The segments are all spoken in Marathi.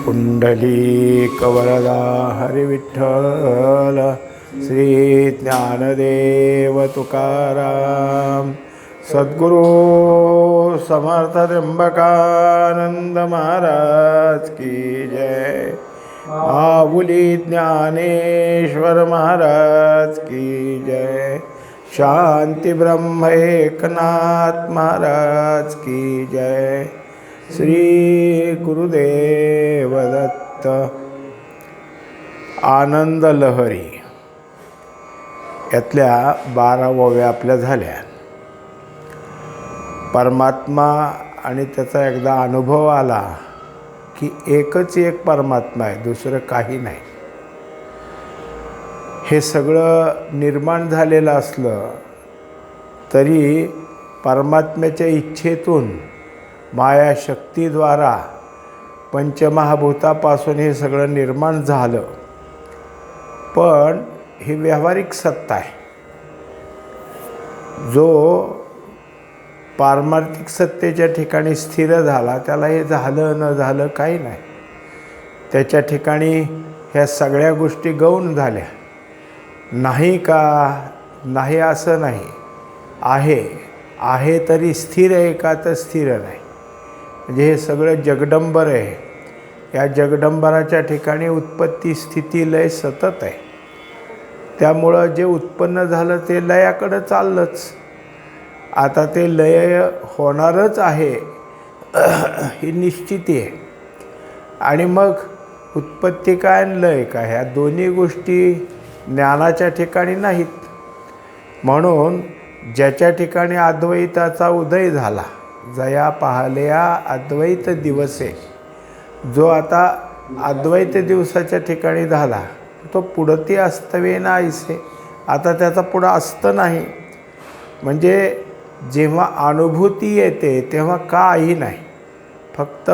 कुण्डलीकवरदा हरिविठ्ठल श्री ज्ञानदेव तुकाराम सद्गुरू समर्थ त्र्यंबकानंद महाराज की जय। आबुली ज्ञानेश्वर महाराज की जय। शांती ब्रह्म एकनाथ महाराज की जय। श्री गुरुदेव दत्त आनंद लहरी. यातल्या बारा ओव्या आपल्या झाल्या. परमात्मा आणि त्याचा एकदा अनुभव आला की एकच एक परमात्मा आहे दुसरं काही नाही. हे सगळं निर्माण झालेलं असलं तरी परमात्म्याच्या इच्छेतून मायाशक्तीद्वारा पंचमहाभूतापासून हे सगळं निर्माण झालं. पण ही व्यावहारिक सत्ता आहे. जो पारमार्थिक सत्तेच्या ठिकाणी स्थिर झाला त्याला हे झालं न झालं काही नाही. त्याच्या ठिकाणी ह्या सगळ्या गोष्टी गौण झाल्या. नाही का? नाही असं नाही. आहे. आहे तरी स्थिर आहे का? तर स्थिर नाही. म्हणजे हे सगळं जगडंबर आहे. या जगडंबराच्या ठिकाणी उत्पत्ती स्थिती लय सतत आहे. त्यामुळं जे उत्पन्न झालं ते लयाकडं चाललंच. आता ते लय होणारच आहे ही निश्चिती आहे. आणि मग उत्पत्ती काय आणि लय काय? ह्या दोन्ही गोष्टी ज्ञानाच्या ठिकाणी नाहीत. म्हणून ज्याच्या ठिकाणी अद्वैताचा उदय झाला जया पाहल्या अद्वैत दिवसे. जो आता अद्वैत दिवसाच्या ठिकाणी झाला तो पुढती अस्तवे नाहीसे. आता त्याचा पुढं असतं नाही. म्हणजे जेव्हा अनुभूती येते तेव्हा काही नाही. फक्त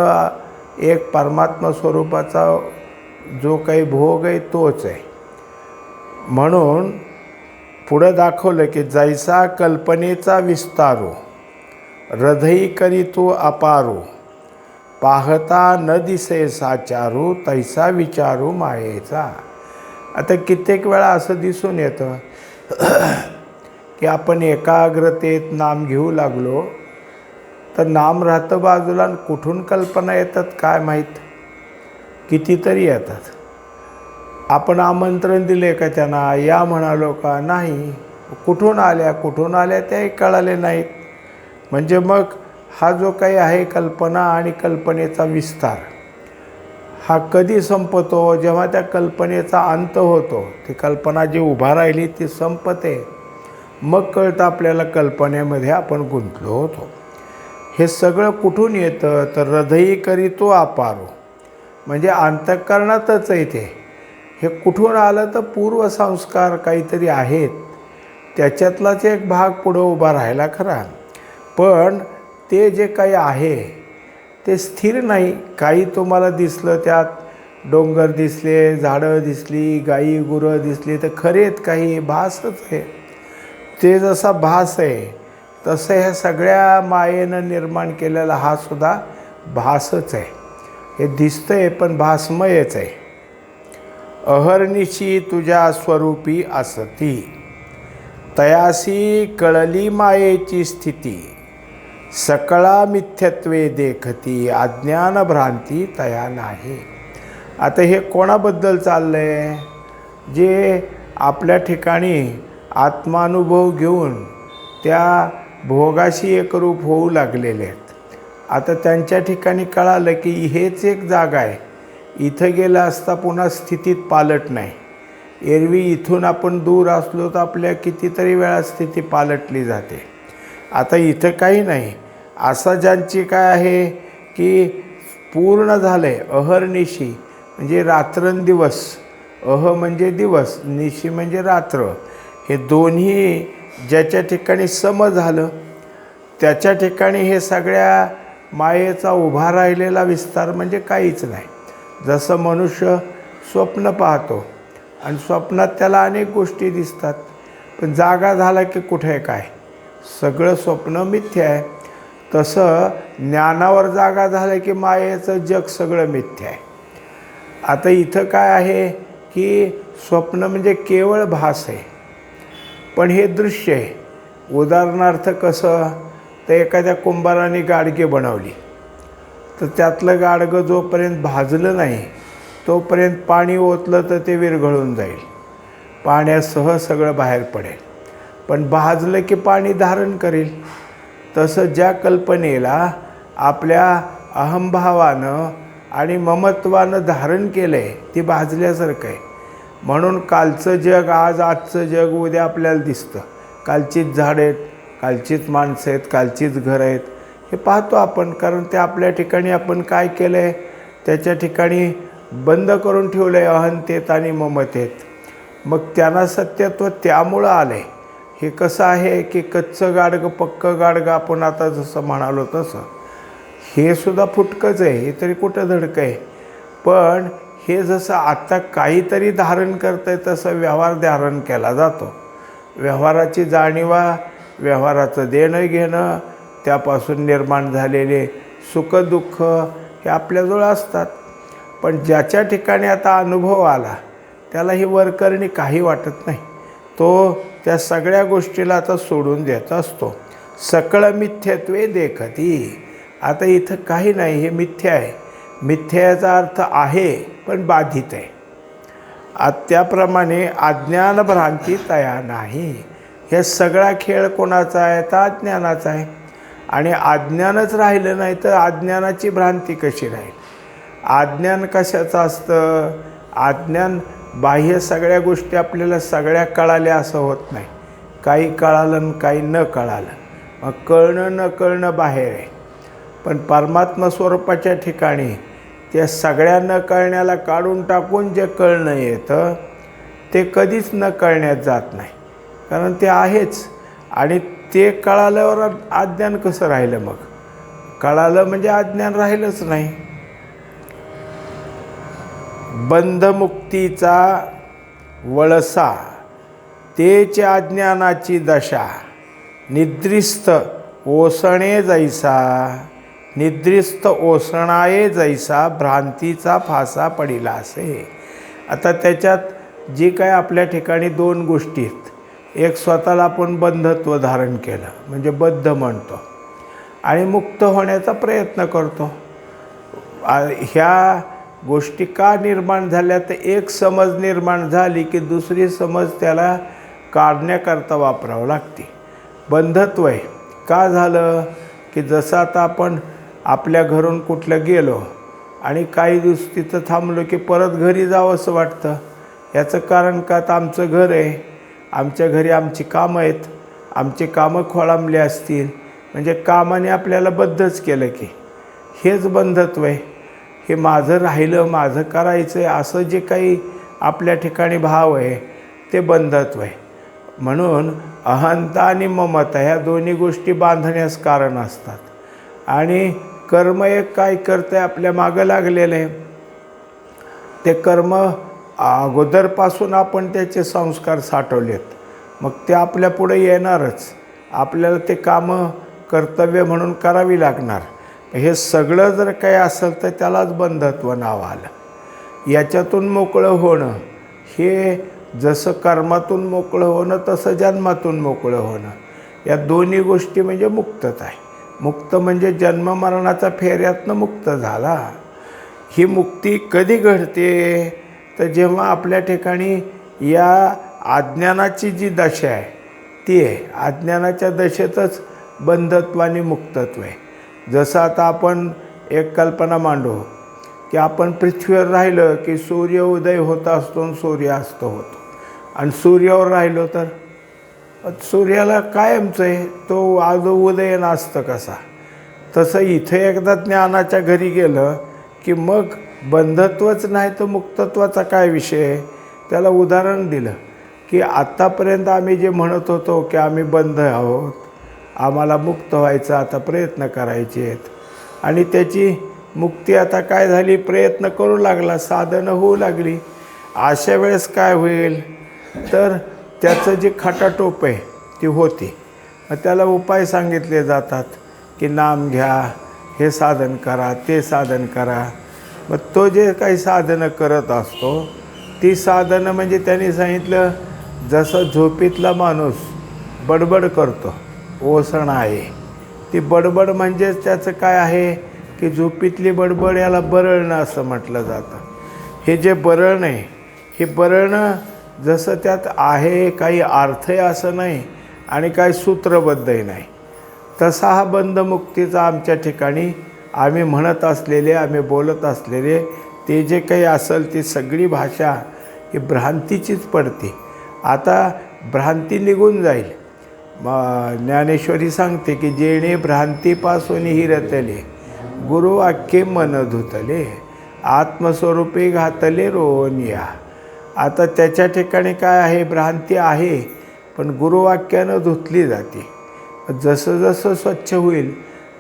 एक परमात्मा स्वरूपाचा जो काही भोग आहे तोच आहे. म्हणून पुढं दाखवलं की जैसा कल्पनेचा विस्तारू. हृदयी करी तो अपारू पाहता न दिसे साचारू तैसा विचारू मायेचा आता कित्येक वेळा असं दिसून येतं की आपण एकाग्रतेत नाम घेऊ लागलो तर नाम राहतं बाजूला कुठून कल्पना येतात काय माहीत कितीतरी येतात आपण आमंत्रण दिले का त्यांना या म्हणालो का नाही कुठून आल्या कुठून आल्या त्याही कळाले नाहीत म्हणजे मग हा जो काही आहे कल्पना आणि कल्पनेचा विस्तार हा कधी संपतो? जेव्हा त्या कल्पनेचा अंत होतो ती कल्पना जी उभा राहिली ती संपते. मग कळतं आपल्याला कल्पनेमध्ये आपण गुंतलो होतो. हे सगळं कुठून येतं? तर हृदयी करीतो आपारो म्हणजे अंतःकरणातच येते हे कुठून आलं? तर पूर्वसंस्कार काहीतरी आहेत. त्याच्यातलाच एक भाग पुढं उभा राहिला खरा. पण ते जे काही आहे ते स्थिर नाही. काही तुम्हाला दिसलं त्यात डोंगर दिसले झाडं दिसली गाई गुरं दिसली तर खरेत काही भासच आहे. ते जसा भास आहे तसं ह्या सगळ्या मायेनं निर्माण केलेला हा सुद्धा भासच आहे. हे दिसतं आहे पण भासमयच आहे. अहर्निशी तुझ्या स्वरूपी असती. तयासी कळली मायेची स्थिती. सकळा मिथ्यत्वे देखती अज्ञानभ्रांती तया नाही. आता हे कोणाबद्दल चाललं आहे जे आपल्या ठिकाणी आत्मानुभव घेऊन त्या भोगाशी एकरूप होऊ लागलेले आहेत. आता त्यांच्या ठिकाणी कळालं की हेच एक जागा आहे. इथं गेलं असता पुन्हा स्थितीत पालट नाही. एरवी इथून आपण दूर असलो तर आपल्या कितीतरी वेळा स्थिती पालटली जाते. आता इथं काही नाही. असा ज्यांची काय आहे की पूर्ण झालं आहे अहर्निशी म्हणजे रात्रंदिवस अह म्हणजे दिवस निशी म्हणजे रात्र. हे दोन्ही ज्याच्या ठिकाणी सम झालं त्याच्या ठिकाणी हे सगळ्या मायेचा उभा राहिलेला विस्तार म्हणजे काहीच नाही. जसं मनुष्य स्वप्न पाहतो आणि स्वप्नात त्याला अनेक गोष्टी दिसतात पण जागा झाला की कुठे आहे काय? सगळं स्वप्न मिथ्य आहे. तसं ज्ञानावर जागा झालं की मायेचं जग सगळं मिथ्य आहे. आता इथं काय आहे की स्वप्न म्हणजे केवळ भास आहे. पण हे दृश्य आहे. उदाहरणार्थ कसं तर एखाद्या कुंभाराने गाडगे बनवली. तर त्यातलं गाडगं जोपर्यंत भाजलं नाही तोपर्यंत पाणी ओतलं तर ते विरघळून जाईल. पाण्यासह सगळं बाहेर पडेल. पण भाजलं की पाणी धारण करेल. तसं ज्या कल्पनेला आपल्या अहंभावानं आणि ममत्वानं धारण केलं आहे ती भाजल्यासारखं आहे. म्हणून कालचं जग आज आजचं जग उद्या आपल्याला दिसतं. कालचीच झाडं आहेत कालचीच माणसं आहेत कालचीच घरं आहेत. हे पाहतो आपण कारण ते आपल्या ठिकाणी आपण काय केलं आहे त्याच्या ठिकाणी बंद करून ठेवलं आहे अहंतेत आणि ममतेत. मग त्यांना सत्यत्व त्यामुळं आलं आहे हे कसं आहे की कच्चं गाडगं पक्कं गाडगं आपण आता जसं म्हणालो तसं. हे सुद्धा फुटकंच आहे हे तरी कुठं धडकं आहे? पण हे जसं आत्ता काहीतरी धारण करतं आहे तसं व्यवहार धारण केला जातो. व्यवहाराची जाणीवा व्यवहाराचं देणं घेणं त्यापासून निर्माण झालेले सुखदुःख हे आपल्याजवळ असतात. पण ज्याच्या ठिकाणी आता अनुभव आला त्याला ही वरकरणी काही वाटत नाही. तो त्या सगळ्या गोष्टीला आता सोडून देत असतो. सकळ मिथ्यत्वे देखती. आता इथं काही नाही हे मिथ्या आहे. मिथ्याचा अर्थ आहे पण बाधित आहे. आ त्याप्रमाणे अज्ञानभ्रांती तयार तया नाही. हे सगळा खेळ कोणाचा आहे? तर अज्ञानाचा आहे. आणि अज्ञानच राहिलं नाही तर अज्ञानाची भ्रांती कशी राहील? अज्ञान कशाचं असतं? अज्ञान बाह्य सगळ्या गोष्टी आपल्याला सगळ्या कळाल्या असं होत नाही. काही कळालं काही न कळालं. मग कळणं न कळणं बाहेर आहे. पण परमात्मा स्वरूपाच्या ठिकाणी त्या सगळ्या न कळण्याला काढून टाकून जे कळणं येतं ते कधीच न कळण्यात जात नाही. कारण ते आहेच. आणि ते कळाल्यावर अज्ञान कसं राहिलं मग? कळालं म्हणजे अज्ञान राहिलंच नाही. बंधमुक्तीचा वळसा तेच अज्ञानाची दशा निद्रिस्त ओसणे जैसा निद्रिस्त ओसणाये जैसा भ्रांतीचा फासा पडिला असे. आता त्याच्यात जी काय आपल्या ठिकाणी दोन गोष्टी आहेत. एक स्वतःला आपण बंधत्व धारण केलं म्हणजे बद्ध म्हणतो आणि मुक्त होण्याचा प्रयत्न करतो. ह्या गोष्टी का निर्माण झाल्या तर एक समज निर्माण झाली की दुसरी समज त्याला काढण्याकरता वापरावं लागते. बंधत्व आहे. का झालं? की जसं आता आपण आपल्या घरून कुठलं गेलो आणि काही दिवस तिथं थांबलो की परत घरी जावं असं वाटतं. याचं कारण का तर आमचं घर आहे? आमच्या घरी आमची कामं आहेत. आमची कामं खोळांबली असतील. म्हणजे कामाने आपल्याला बद्धच केलं की. हेच बंधत्व आहे. हे माझं राहिलं माझं करायचं आहे असं जे काही आपल्या ठिकाणी भाव आहे ते बंधत्व आहे म्हणून अहंता आणि ममता ह्या दोन्ही गोष्टी बांधण्यास कारण असतात. आणि कर्म एक काय करतं आहे आपल्या मागं लागलेलं? आहे ते कर्म अगोदरपासून आपण त्याचे संस्कार साठवलेत. मग ते आपल्या पुढे येणारच. आपल्याला ते कामं कर्तव्य म्हणून करावी लागणार. हे सगळं जर काही असेल तर त्यालाच बंधत्व नाव आलं. याच्यातून मोकळं होणं हे जसं कर्मातून मोकळं होणं तसं जन्मातून मोकळं होणं या दोन्ही गोष्टी म्हणजे मुक्तता आहे. मुक्त म्हणजे जन्ममरणाचा फेऱ्यातनं मुक्त झाला. ही मुक्ती कधी घडते? तर जेव्हा आपल्या ठिकाणी या अज्ञानाची जी दशा आहे ती आहे. अज्ञानाच्या दशेतच बंधत्व आणि मुक्तत्व आहे. जसं आता आपण एक कल्पना मांडू की आपण पृथ्वीवर राहिलं की सूर्य उदय होत असतो आणि सूर्यास्त होतो. आणि सूर्यावर राहिलो तर? सूर्याला कायमचं आहे तो आज उदय नासतं कसा? तसं इथे एकदा ज्ञानाच्या घरी गेलं की मग बंधत्वच नाही तर मुक्तत्वाचा काय विषय आहे? त्याला उदाहरण दिलं की आत्तापर्यंत आम्ही जे म्हणत होतो की आम्ही बंध आहोत आम्हाला मुक्त व्हायचा आता प्रयत्न करायचे आहेत. आणि त्याची मुक्ती आता काय झाली? प्रयत्न करू लागला साधनं होऊ लागली. अशा वेळेस काय होईल? तर त्याचं जे खटाटोप आहे ती होती. मग त्याला उपाय सांगितले जातात की नाम घ्या हे साधन करा ते साधन करा. मग तो जे काही साधनं करत असतो ती साधनं म्हणजे त्यांनी सांगितलं जसं झोपीतला माणूस बडबड करतो ओसण आहे. ती बडबड म्हणजेच त्याचं काय आहे? की झोपीतली बडबड याला बरळणं असं म्हटलं जातं. हे जे बरळणं आहे हे बरळणं जसं त्यात आहे काही अर्थही असं नाही आणि काही सूत्रबद्धही नाही. तसा हा बंधमुक्तीचा आमच्या ठिकाणी आम्ही म्हणत असलेले आम्ही बोलत असलेले ते जे काही असेल ती सगळी भाषा ही भ्रांतीचीच पडते. आता भ्रांती निघून जाईल. ज्ञानेश्वरी सांगते की जेणे भ्रांतीपासून ही रतले गुरुवाक्ये मन धुतले आत्मस्वरूपी घातले रोनिया आता त्याच्या ठिकाणी काय आहे? भ्रांती आहे पण गुरुवाक्यानं धुतली जाते. जसं जसं स्वच्छ होईल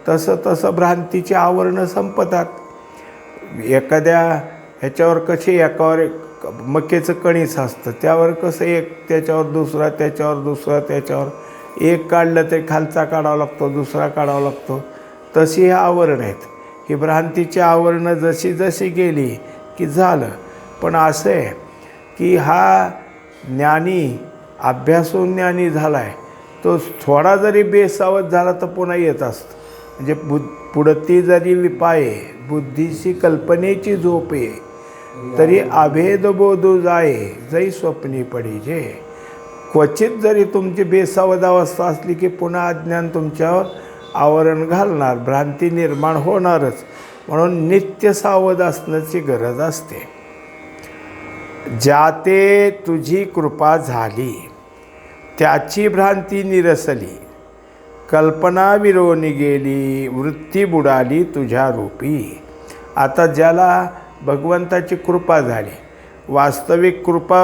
तसं तसं भ्रांतीची आवरणं संपतात. एखाद्या ह्याच्यावर कशी एकावर एक मक्याचं कणीस असतं त्यावर कसं एक त्याच्यावर दुसरा त्याच्यावर दुसरा त्याच्यावर एक काढलं ते खालचा काढावा लागतो दुसरा काढावा लागतो. तशी हे आवरण आहेत. ही भ्रांतीची आवरणं जशी जशी गेली की झालं. पण असं आहे की हा ज्ञानी अभ्यासून ज्ञानी झाला आहे तो थोडा जरी बेसावत झाला तर पुन्हा येत असतो. म्हणजे बु पुढती जरी विपाये बुद्धीची कल्पनेची झोप आहे तरी अभेद बोधू जाये जै स्वप्नी पडीजे क्वचित जरी तुमची बेसावध अवस्था असली की पुन्हा अज्ञान तुमच्यावर आवरण घालणार भ्रांती निर्माण होणारच. म्हणून नित्य सावध असण्याची गरज असते. ज्याते तुझी कृपा झाली त्याची भ्रांती निरसली कल्पना विरोनी गेली वृत्ती बुडाली तुझ्या रूपी. आता ज्याला भगवंताची कृपा झाली वास्तविक कृपा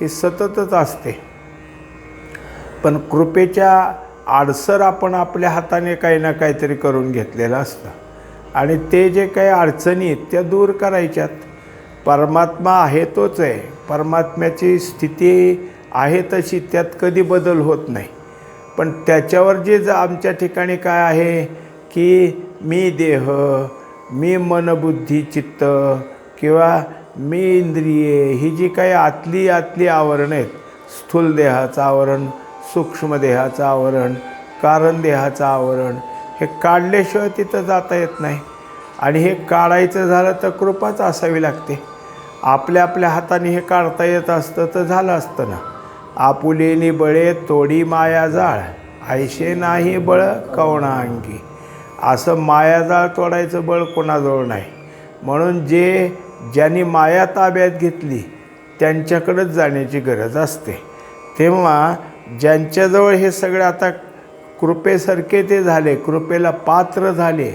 ही सततच असते. पण कृपेच्या आडसर आपण आपल्या हाताने काही ना काहीतरी करून घेतलेलं असतं. आणि ते जे काही अडचणी आहेत त्या दूर करायच्यात. परमात्मा आहे तोच आहे. परमात्म्याची स्थिती आहे तशी त्यात कधी बदल होत नाही. पण त्याच्यावर जे ज आमच्या ठिकाणी काय आहे की मी देह मी मनबुद्धी चित्त किंवा मी इंद्रिये ही जी काही आतली आतली आवरणं आहेत स्थूल देहाचं आवरण सूक्ष्मदेहाचं आवरण कारण देहाचं आवरण हे काढल्याशिवाय तिथं जाता येत नाही. आणि हे काढायचं झालं तर कृपाच असावी लागते. आपल्या आपल्या हाताने हे काढता येत असतं तर झालं असतं ना. आपुलेनी बळे तोडी माया जाळ ऐशे नाही बळ कवणा अंगी असं मायाजाळ तोडायचं बळ कोणाजवळ नाही. म्हणून जे ज्यांनी माया ताब्यात घेतली त्यांच्याकडंच जाण्याची गरज असते. तेव्हा ज्यांच्याजवळ हे सगळं आता कृपेसारखे ते झाले कृपेला पात्र झाले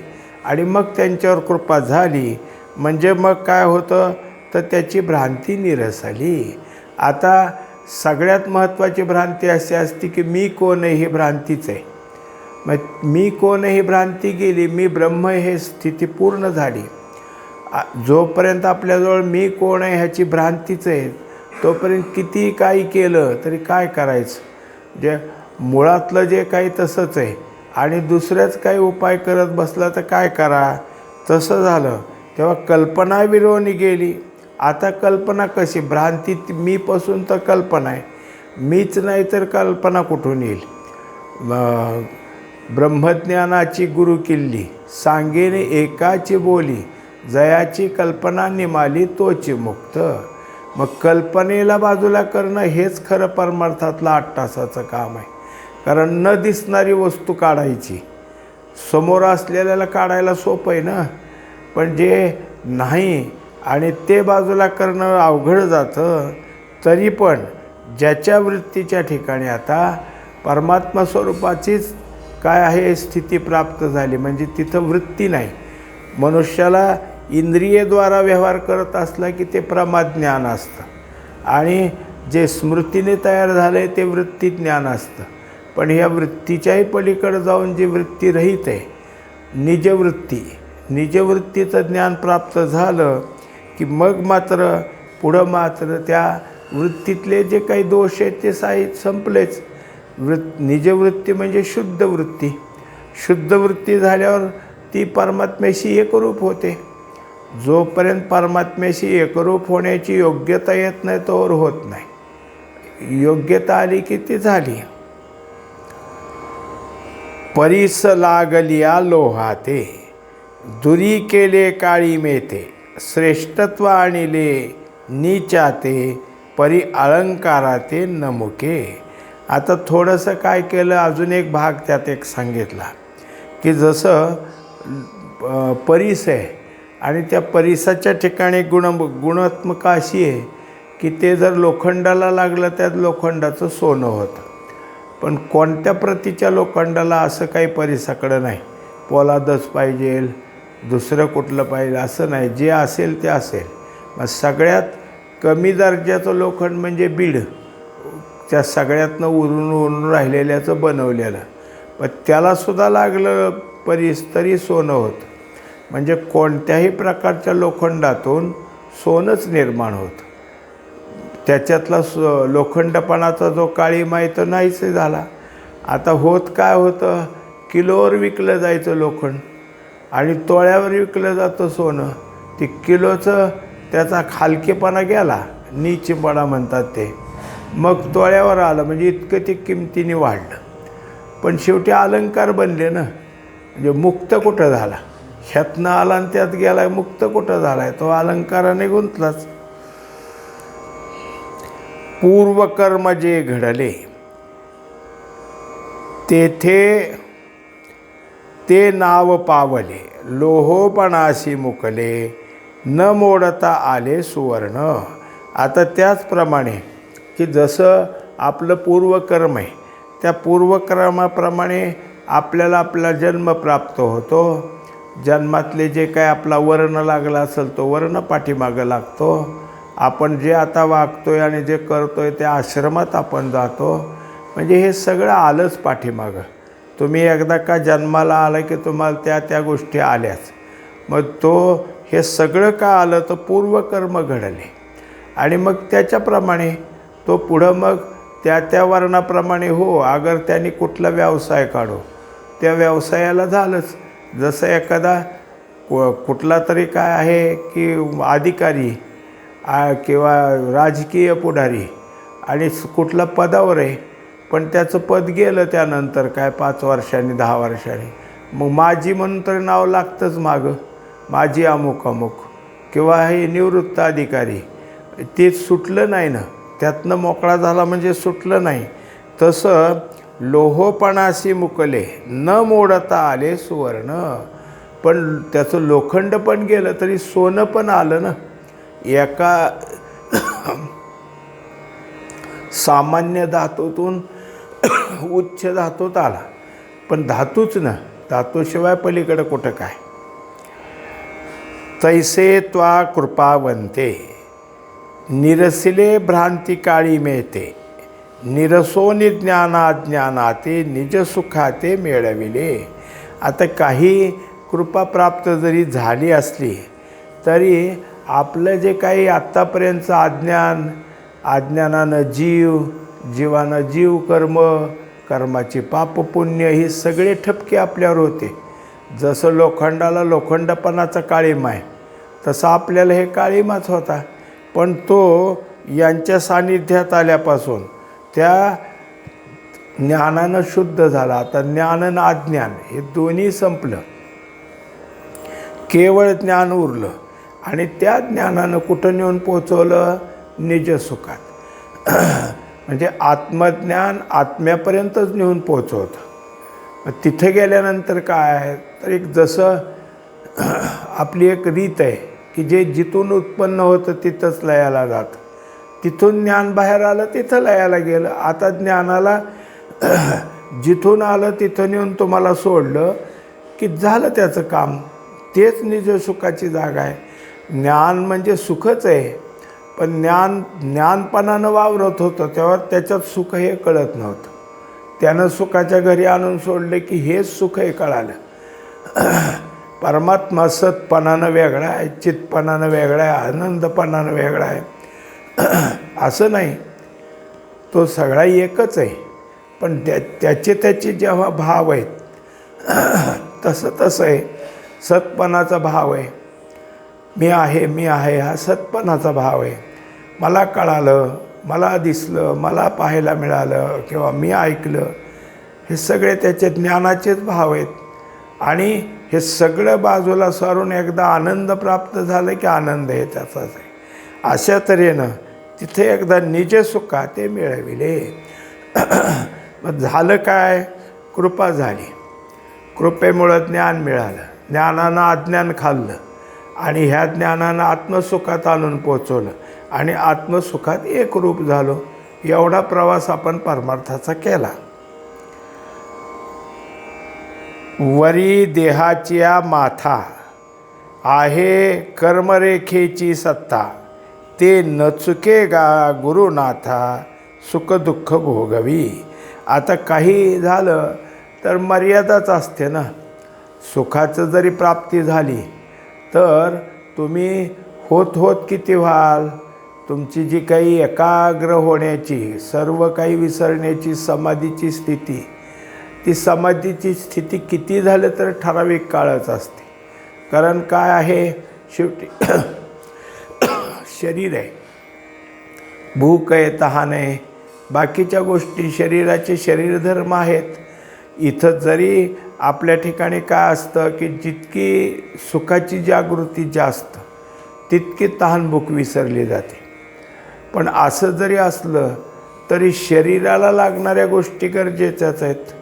आणि मग त्यांच्यावर कृपा झाली म्हणजे मग काय होतं? तर त्याची भ्रांती निरसली आता सगळ्यात महत्त्वाची भ्रांती अशी असते की मी कोण आहे ही भ्रांतीच आहे. मग मी कोण ही भ्रांती गेली मी ब्रह्म हे स्थिती पूर्ण झाली. जोपर्यंत आपल्याजवळ मी कोण आहे ह्याची भ्रांतीच आहे तोपर्यंत किती काही केलं तरी काय करायचं? जे मुळातलं जे काही तसंच आहे. आणि दुसऱ्याच काही उपाय करत बसला तर काय करा? तसं झालं. तेव्हा कल्पना विरोनी गेली. आता कल्पना कशी? भ्रांतीत मीपासून तर कल्पना आहे. मीच नाही तर कल्पना कुठून येईल? ब्रह्मज्ञानाची गुरु किल्ली. सांगेने एकाची बोली. जयाची कल्पना निमाली तोची मुक्त. मग कल्पनेला बाजूला करणं हेच खरं परमार्थातलं आठ तासाचं काम आहे. कारण न दिसणारी वस्तू काढायची. समोर असलेल्याला काढायला सोपं आहे ना? पण जे नाही आणि ते बाजूला करणं अवघड जातं तरी पण ज्याच्या वृत्तीच्या ठिकाणी आता परमात्मा स्वरूपाचीच काय आहे स्थिती प्राप्त झाली. म्हणजे तिथं वृत्ती नाही. मनुष्याला इंद्रियद्वारा व्यवहार करत असला की ते प्रमाद ज्ञान असतं. आणि जे स्मृतीने तयार झालं आहे ते वृत्ती ज्ञान असतं. पण ह्या वृत्तीच्याही पलीकडे जाऊन जी वृत्ती रहित आहे निजवृत्ती निजवृत्तीचं ज्ञान प्राप्त झालं की मग मात्र पुढं मात्र त्या वृत्तीतले जे काही दोष आहेत ते साई संपलेच. वृत् निजवृत्ती म्हणजे शुद्ध वृत्ती. शुद्ध वृत्ती झाल्यावर ती परमात्म्याशी एकरूप होते. जोपर्यंत परमात्म्याशी एकरूप होण्याची योग्यता येत नाही तोवर होत नाही. योग्यता आली की ती झाली. परीस लागलिया लोहाते दुरी केले काळी मेते श्रेष्ठत्व आणिले नीचाते परी अलंकाराते नमुके. आता थोडंसं काय केलं अजून एक भाग त्यात एक सांगितला की जसं परीस आहे आणि त्या परिसाच्या ठिकाणी गुण गुणात्मका अशी आहे की ते जर लोखंडाला लागलं त्यात लोखंडाचं सोनं होतं. पण कोणत्या प्रतीच्या लोखंडाला असं काही परिसाकडं नाही. पोलादच पाहिजे दुसरं कुठलं पाहिजे असं नाही. जे असेल ते असेल. मग सगळ्यात कमी दर्जाचं लोखंड म्हणजे बीड. त्या सगळ्यातनं उरून उरून राहिलेल्याचं बनवलेलं. पण त्यालासुद्धा लागलं परीस तरी सोनं होतं. म्हणजे कोणत्याही प्रकारच्या लोखंडातून सोनंच निर्माण होतं. त्याच्यातला स लोखंडपणाचा जो काळीमाय तो नाहीच झाला. आता होत काय होतं? किलोवर विकलं जायचं लोखंड आणि तोळ्यावर विकलं जातं सोनं. ती किलोचं त्याचा खालकेपणा गेला नीचपणा म्हणतात ते. मग तोळ्यावर आलं म्हणजे इतकं ते किमतीने वाढलं. पण शेवटी अलंकार बनले ना. म्हणजे मुक्त कुठं झाला? ह्यातनं आला आणि त्यात गेला मुक्त कुठं झाला आहे तो अलंकाराने गुंतलाच. पूर्वकर्म जे घडले तेथे ते नाव पावले. लोहोपणाशी मुकले न मोडता आले सुवर्ण. आता त्याचप्रमाणे की जसं आपलं पूर्वकर्म आहे त्या पूर्वकर्माप्रमाणे आपल्याला आपला जन्म प्राप्त होतो. जन्मातले जे काय आपला वर्ण लागला असेल तो वर्ण पाठीमागं लागतो. आपण जे आता वागतो आहे आणि जे करतो आहे त्या आश्रमात आपण जातो. म्हणजे हे सगळं आलंच पाठीमागं. तुम्ही एकदा का जन्माला आलं की तुम्हाला त्या त्या गोष्टी आल्याच. मग तो हे सगळं का आलं? तर पूर्वकर्म घडले. आणि मग त्याच्याप्रमाणे तो पुढं मग त्या त्या वर्णाप्रमाणे हो अगर त्यांनी कुठला व्यवसाय काढो त्या व्यवसायाला झालंच. जसं एखादा कु- कुठला तरी काय आहे की अधिकारी आ- किंवा राजकीय पुढारी आणि कुठला पदावर आहे पण त्याचं पद गेलं त्यानंतर काय पाच वर्षांनी दहा वर्षांनी मग माझी म्हणून तरी नाव लागतंच मागं. माझी अमुक अमुक किंवा हे निवृत्त अधिकारी ते सुटलं नाही ना. त्यातनं मोकळा झाला म्हणजे सुटलं नाही. तसं लोहोपणाशी मुकले. न मोडता आले सुवर्ण. पण त्याचं लोखंड पण गेलं तरी सोनं पण आलं ना. एका सामान्य धातूतून उच्च धातूत आला. पण धातूच ना. धातूशिवाय पलीकडं कुठं काय? तैसे त्वा कृपावंते. निरसिले भ्रांती काळी मिळते. निरसोनी ज्ञानाज्ञानाते निजसुखाते मिळविले. आता काही कृपा प्राप्त जरी झाली असली तरी आपलं जे काही आत्तापर्यंतचं अज्ञान अज्ञानानं जीव जीवानं जीव कर्म कर्माची पापपुण्य ही सगळे ठपके आपल्यावर होते. जसं लोखंडाला लोखंडपणाचा काळीमा आहे तसं आपल्याला हे काळीमाच होता. पण तो यांच्या सान्निध्यात आल्यापासून त्या ज्ञानानं शुद्ध झाला. आता ज्ञान आणि अज्ञान हे दोन्ही संपलं. केवळ ज्ञान उरलं. आणि त्या ज्ञानानं कुठं नेऊन पोचवलं निजसुखात म्हणजे आत्मज्ञान आत्म्यापर्यंतच नेऊन पोचवतं मग तिथे गेल्यानंतर काय? आहे तर एक जसं आपली एक रीत आहे की जे जिथून उत्पन्न होतं तिथंच लयाला जातं. तिथून ज्ञान बाहेर आलं तिथं लयाला गेलं. आता ज्ञानाला जिथून आलं तिथं नेऊन तुम्हाला सोडलं की झालं त्याचं काम. तेच निज सुखाची जागा आहे. ज्ञान म्हणजे सुखच आहे. पण ज्ञान ज्ञानपणानं वावरत होतं तेव्हा त्याच्यात सुख हे कळत नव्हतं. त्यानं सुखाच्या घरी आणून सोडले की हेच सुख हे कळालं. परमात्मा सतपणानं वेगळा आहे चितपणानं वेगळा आहे आनंदपणानं वेगळा आहे. असं नाही. तो सगळा एकच आहे. पण त्या त्याचे त्याचे जेव्हा भाव आहेत तसं तसं आहे. सतपणाचा भाव आहे. मी आहे मी आहे हा सत्पणाचा भाव आहे. मला कळालं मला दिसलं मला पाहायला मिळालं किंवा मी ऐकलं हे सगळे त्याचे ज्ञानाचेच भाव आहेत. आणि हे सगळं बाजूला सारून एकदा आनंद प्राप्त झालं की आनंद आहे त्याचाच आहे. अशा तऱ्हेनं तिथे एकदा निज सुखा ते मिळविले. मग झालं काय? कृपा झाली. कृपेमुळं ज्ञान मिळालं. ज्ञानानं अज्ञान खाल्लं. आणि ह्या ज्ञानानं आत्मसुखात आणून पोचवलं. आणि आत्मसुखात एक रूप झालो. एवढा प्रवास आपण परमार्थाचा केला. वरी देहाच्या माथा आहे कर्मरेखेची सत्ता. ते न चुकेगा गुरुनाथा सुखदुःख भोगवी. आता काही झालं तर मर्यादाच असते ना. सुखाचं जरी प्राप्ती झाली तर तुम्ही होत होत किती व्हाल? तुमची जी काही एकाग्र होण्याची सर्व काही विसरण्याची समाधीची स्थिती ती समाधीची स्थिती किती झालं तर ठराविक काळच असते. कारण काय आहे? शेवटी शरीर आहे. भूक आहे तहान आहे. बाकीच्या गोष्टी शरीराचे शरीरधर्म आहेत. इथं जरी आपल्या ठिकाणी काय असतं की जितकी सुखाची जागृती जास्त तितकी तहानभूक विसरली जाते. पण असं जरी असलं तरी शरीराला लागणाऱ्या गोष्टी गरजेच्याच आहेत.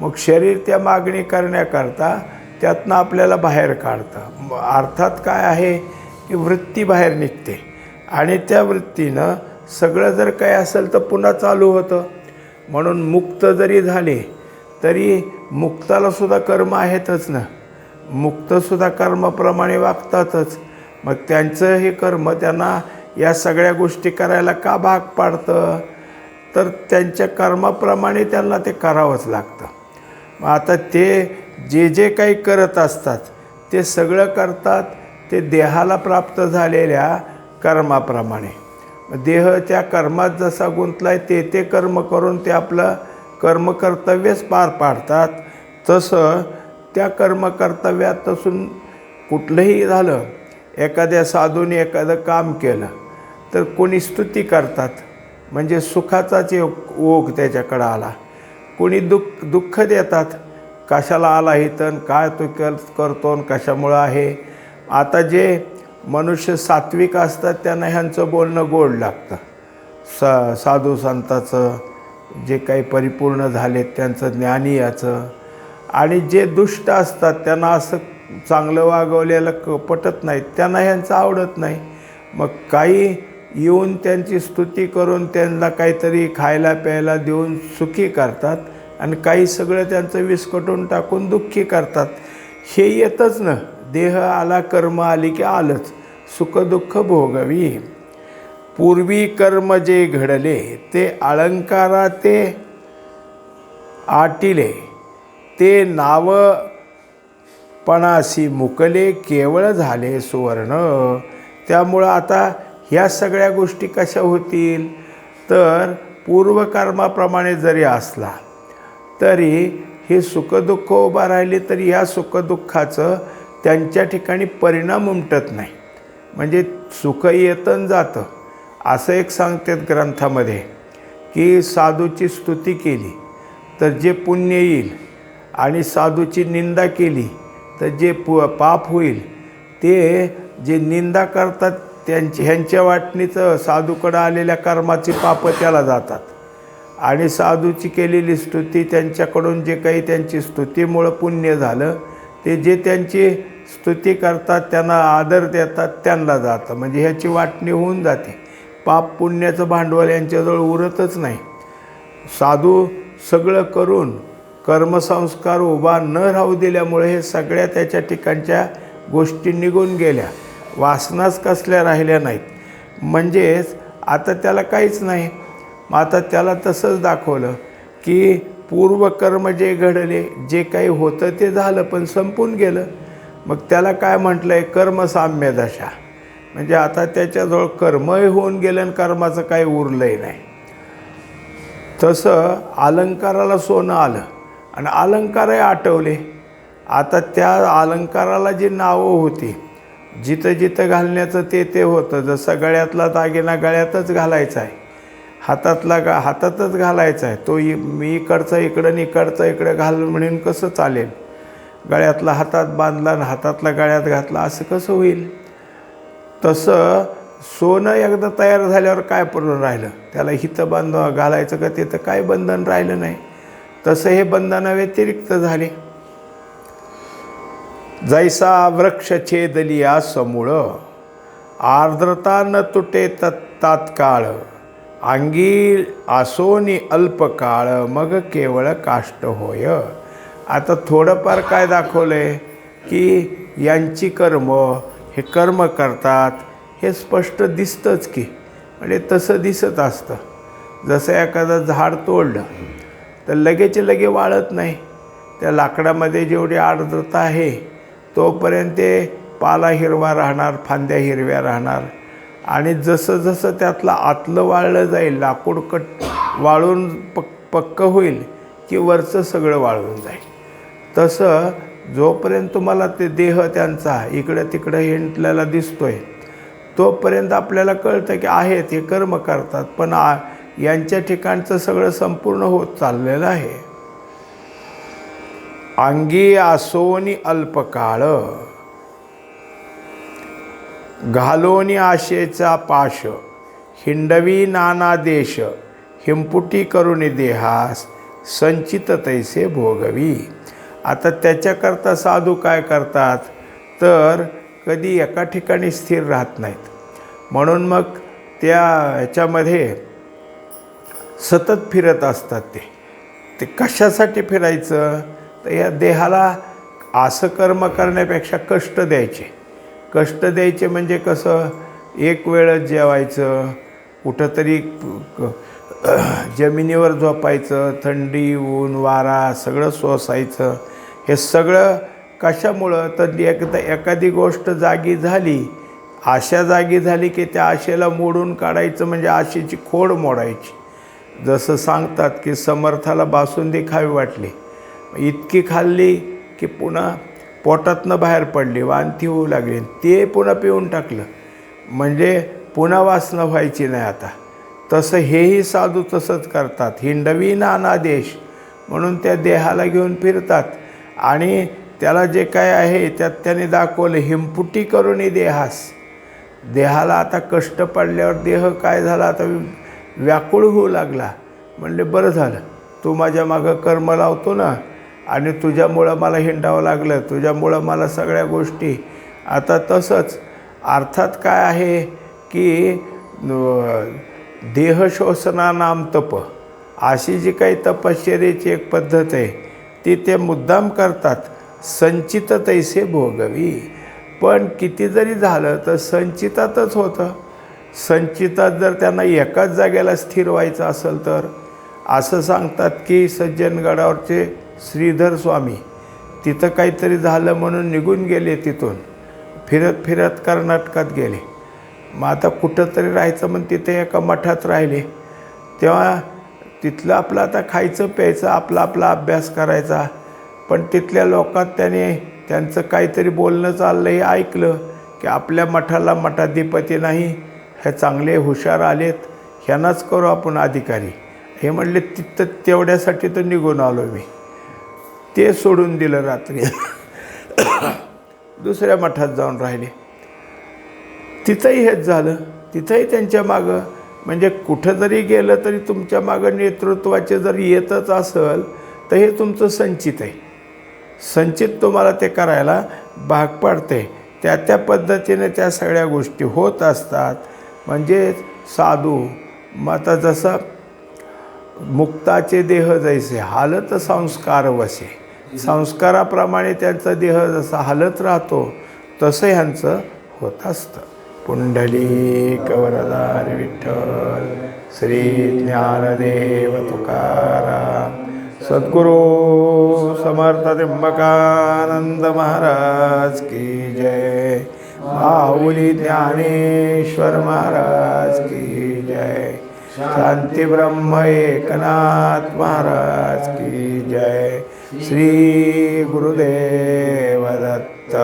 मग शरीर त्या मागणी करण्याकरता त्यातनं आपल्याला बाहेर काढतं. अर्थात काय आहे की वृत्ती बाहेर निघते. आणि त्या वृत्तीनं सगळं जर काय असेल तर पुन्हा चालू होतं. म्हणून मुक्त जरी झाले तरी मुक्तालासुद्धा कर्म आहेतच ना. मुक्तसुद्धा कर्माप्रमाणे वागतातच. मग त्यांचं हे कर्म त्यांना या सगळ्या गोष्टी करायला का भाग पाडतं? तर त्यांच्या कर्माप्रमाणे त्यांना ते करावंच लागतं. मग आता ते जे जे काही करत असतात ते सगळं करतात ते देहाला प्राप्त झालेल्या कर्माप्रमाणे. देह त्या कर्मात जसा गुंतलाय ते ते कर्म करून ते आपलं कर्मकर्तव्यच पार पाडतात. तसं त्या कर्मकर्तव्यापासून कुठलंही झालं एखाद्या साधूने एखादं काम केलं तर कोणी स्तुती करतात. म्हणजे सुखाचाच एक ओघ त्याच्याकडं आला. कोणी दुःख दुःख देतात. कशाला आला इथं? काय तो कर करतो आणि कशामुळं आहे? आता जे मनुष्य सात्विक असतात त्यांना ह्यांचं बोलणं गोड लागतं. सा साधू संताचं जे काही परिपूर्ण झालेत त्यांचं ज्ञानी याचं आणि जे दुष्ट असतात त्यांना असं चांगलं वागवलेलं क पटत नाही त्यांना ह्यांचं आवडत नाही. मग काही येऊन त्यांची स्तुती करून त्यांना काहीतरी खायला प्यायला देऊन सुखी करतात आणि काही सगळं त्यांचं विस्कटून टाकून दुःखी करतात. हे येतच ना. देह आला कर्म आली की आलंच. सुखदुःख भोगवी. पूर्वी कर्म जे घडले ते अलंकारा ते आटिले. ते नाव पणासी मुकले केवळ झाले सुवर्ण. त्यामुळं आता ह्या सगळ्या गोष्टी कशा होतील? तर पूर्वकर्माप्रमाणे जरी असला तरी हे सुखदुःख उभा राहिले तरी ह्या सुखदुःखाचं त्यांच्या ठिकाणी परिणाम उमटत नाही. म्हणजे सुख येतन न जातं. असं एक सांगतात ग्रंथामध्ये की साधूची स्तुती केली तर जे पुण्य येईल आणि साधूची निंदा केली तर जे पु पाप होईल ते जे निंदा करतात त्यांची ह्यांच्या वाटणीचं साधूकडं आलेल्या कर्माची पापं त्याला जातात. आणि साधूची केलेली स्तुती त्यांच्याकडून जे काही त्यांची स्तुतीमुळं पुण्य झालं ते जे त्यांची स्तुती करतात त्यांना आदर देतात त्यांना जातं. म्हणजे ह्याची वाटणी होऊन जाते. पाप पुण्याचं भांडवल यांच्याजवळ उरतच नाही. साधू सगळं करून कर्मसंस्कार उभा न राहू दिल्यामुळे हे सगळ्या त्याच्या ठिकाणच्या गोष्टी निघून गेल्या. वासनाच कसल्या राहिल्या नाहीत. म्हणजेच आता त्याला काहीच नाही. मग आता त्याला तसंच दाखवलं की पूर्वकर्म जे घडले जे काही होतं ते झालं पण संपून गेलं. मग त्याला काय म्हटलं आहे कर्मसाम्य दशा. म्हणजे आता त्याच्याजवळ कर्मही होऊन गेलं आणि कर्माचं काही उरलंही नाही. तसं अलंकाराला सोनं आलं आणि अलंकारही आटवले आता त्या अलंकाराला जी नावं होती जिथं जिथं घालण्याचं ते ते होतं. जसं गळ्यातला दागिना गळ्यातच घालायचा आहे हातातला गा हातातच घालायचा आहे. तो इ मी इकडचा इकडं इकडचा इकडं घाल म्हणून कसं चालेल? गळ्यातला हातात बांधला आणि हातातला गळ्यात घातला असं कसं होईल? तसं सोनं एकदा तयार झाल्यावर काय पडून राहिलं? त्याला हितं बांध घालायचं का तिथं काय बंधन राहिलं नाही. तसं हे बंधना व्यतिरिक्त झाले. जैसा वृक्ष छेदलिया समूळ आर्द्रता न तुटे तत् तात्काळ अंगी आसोनी अल्पकाळ मग केवळ काष्ट होय. आता थोडंफार काय दाखवलं आहे की यांची कर्म हे कर्म करतात हे स्पष्ट दिसतंच की. म्हणजे तसं दिसत असतं. जसं एखादं झाड तोडलं तर लगेच लगे वाळत नाही. त्या लाकडामध्ये जेवढी आर्द्रता आहे तोपर्यंत ते पाला हिरवा राहणार फांद्या हिरव्या राहणार. आणि जसं जसं त्यातलं आतलं वाळलं जाईल लाकूड कट वाळून पक पक्क होईल की वरचं सगळं वाळून जाईल. तसं जोपर्यंत तुम्हाला ते देह त्यांचा इकडं तिकडं हिंटलेला दिसतोय तोपर्यंत आपल्याला कळतं की आहेत हे कर्म करतात पण आ यांच्या ठिकाणचं सगळं संपूर्ण होत चाललेलं आहे. अंगी आसोनी अल्पकाळ. घालोनी आशेचा पाश. हिंडवी नाना देश. हिंपुटी करुणी देहास. संचित तैसे भोगवी. आता त्याच्याकरता साधू काय करतात? तर कधी एका ठिकाणी स्थिर राहत नाहीत. म्हणून मग त्या ह्याच्यामध्ये सतत फिरत असतात ते. ते कशासाठी फिरायचं? तर या देहाला असं कर्म करण्यापेक्षा कष्ट द्यायचे. कष्ट द्यायचे म्हणजे कसं? एक वेळच जेवायचं कुठंतरी जमिनीवर झोपायचं थंडी ऊन वारा सगळं सोसायचं. हे सगळं कशामुळं? तर एकदा एखादी गोष्ट जागी झाली आशा जागी झाली की त्या आशेला मोडून काढायचं म्हणजे आशेची खोड मोडायची. जसं सांगतात की समर्थाला बासुंदी खावी वाटली. इतकी खाल्ली की पुन्हा पोटातनं बाहेर पडली वांती होऊ लागली. ते पुन्हा पिऊन टाकलं. म्हणजे पुन्हा वासना व्हायची नाही आता. तसं हेही साधू तसंच करतात. हिंडवी नाना देश म्हणून त्या देहाला घेऊन फिरतात. आणि त्याला जे काय आहे त्यात त्याने दाखवलं हिमपुटी करून देहास. देहाला आता कष्ट पडल्यावर देह काय झाला आता व्याकुळ होऊ लागला. म्हणले बरं झालं. तू माझ्या मागं कर्म लावतो ना आणि तुझ्यामुळं मला हिंडावं लागलं तुझ्यामुळं मला सगळ्या गोष्टी. आता तसंच अर्थात काय आहे की देहशोषणा नाम तप. अशी जी काही तपश्चर्याची एक पद्धत आहे ती ते मुद्दाम करतात. संचित तैसे भोगवी. पण किती जरी झालं तर संचितातच होतं. संचितात जर त्यांना एकाच जागेला स्थिर व्हायचं असेल तर? असं सांगतात की सज्जनगडावरचे श्रीधर स्वामी तिथं काहीतरी झालं म्हणून निघून गेले तिथून. फिरत फिरत कर्नाटकात गेले. मग आता कुठंतरी राहायचं म्हणून तिथे एका मठात राहिले. तेव्हा तिथलं आपलं आता खायचं प्यायचं आपला आपला अभ्यास करायचा. पण तिथल्या लोकात त्याने त्यांचं काहीतरी बोलणं चाललं हे ऐकलं की आपल्या मठाला मठाधिपती नाही हे चांगले हुशार आलेत ह्यांनाच करू आपण अधिकारी. हे म्हणले तिथं तेवढ्यासाठी तर निघून आलो मी. ते सोडून दिलं रात्री. दुसऱ्या मठात जाऊन राहिले. तिथंही हेच झालं. तिथंही त्यांच्या मागं म्हणजे कुठं जरी गेलं तरी तुमच्या मागं नेतृत्वाचे जर येतच असेल तर हे तुमचं संचित आहे. संचित तुम्हाला ते करायला भाग पाडते. त्या त्या पद्धतीने त्या सगळ्या गोष्टी होत असतात. म्हणजे साधू मग आता जसं मुक्ताचे देह जैसे हालत संस्कार वसे संस्काराप्रमाणे त्यांचा देह जसा हालत राहतो तसं ह्यांचं होत असतं. पुंडली कवरदार विठ्ठल श्री ज्ञानदेव तुकाराम सद्गुरू समर्थ त्र्यंबकानंद महाराज की जय माऊली ज्ञानेश्वर महाराज की जय शांती ब्रह्म एकनाथ महाराज की जय श्री गुरुदेव दत्त।